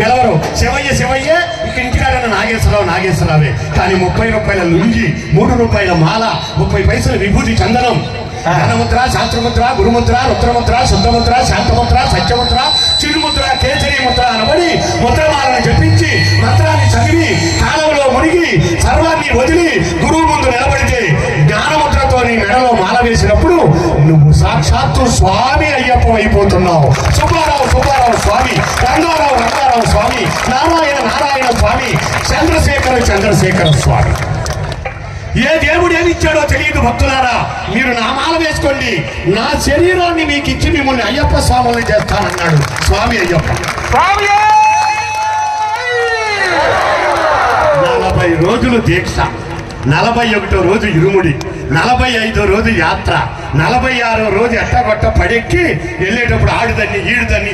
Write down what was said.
పిలవరు శివయ్య శివయ్య ఇంటికాడన్న నాగేశ్వరరావు నాగేశ్వరరావే. కానీ ముప్పై రూపాయల లుంగి మూడు రూపాయల మాల ముప్పై పైసల విభూతి చందనం. జ్ఞానముద్ర శాస్త్రముద్ర గురుముద్ర రుద్రముద్ర శుద్ధముద్ర శాంతముద్ర సత్యముద్ర చిరుముద్ర కేసరి ముద్ర అనబడి ముద్రమాలను జపించి మంత్రాన్ని చదివి కాలంలో మునిగి సర్వాన్ని వదిలి గురువు ముందు నిలబడితే జ్ఞానముద్రతో నీ మెడలో మాల వేసినప్పుడు నువ్వు సాక్షాత్తు స్వామి అయ్యప్ప అయిపోతున్నావు. సుబ్బారావు సుబ్బారావు స్వామి. నారాయణ నారాయణ స్వామి. చంద్రశేఖర చంద్రశేఖర స్వామి. ఏ దేవుడు ఏమి ఇచ్చాడో తెలియదు భక్తులారా. మీరు నా మాల వేసుకోండి. నా శరీరాన్ని మీకు ఇచ్చి మిమ్మల్ని అయ్యప్ప స్వాముల్ని చేస్తానన్నాడు. స్వామి అయ్యప్ప. నలభై రోజులు దీక్ష. నలభై ఒకటో రోజు ఇరుముడి. నలభై ఐదో రోజు యాత్ర. నలభై ఆరో రోజు ఎట్టగొట్ట పడెక్కి వెళ్ళేటప్పుడు ఆడుదని ఈడుదని